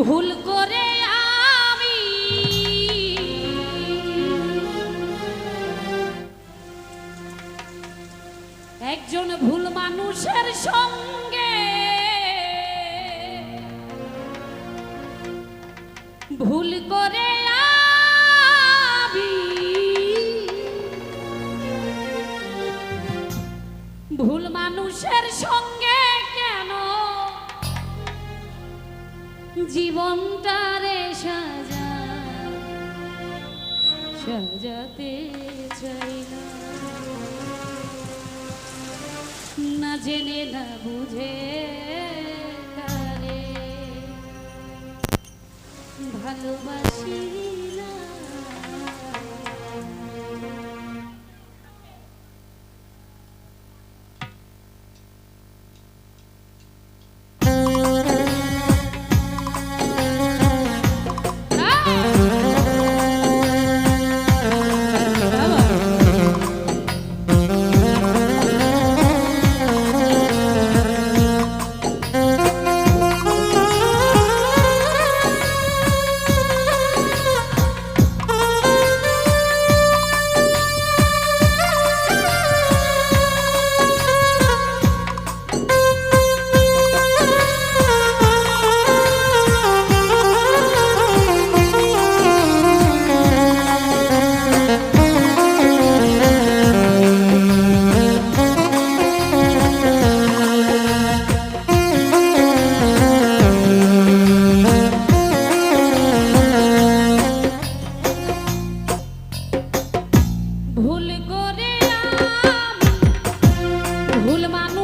ভুল করে মানুষের সঙ্গে। ভুল করে আমি ভুল মানুষের সঙ্গে কেন? জীবনটারে সাজা সাজাতে চাই না। জেনে না বুঝে ভালোবাসি ভুল মানুষ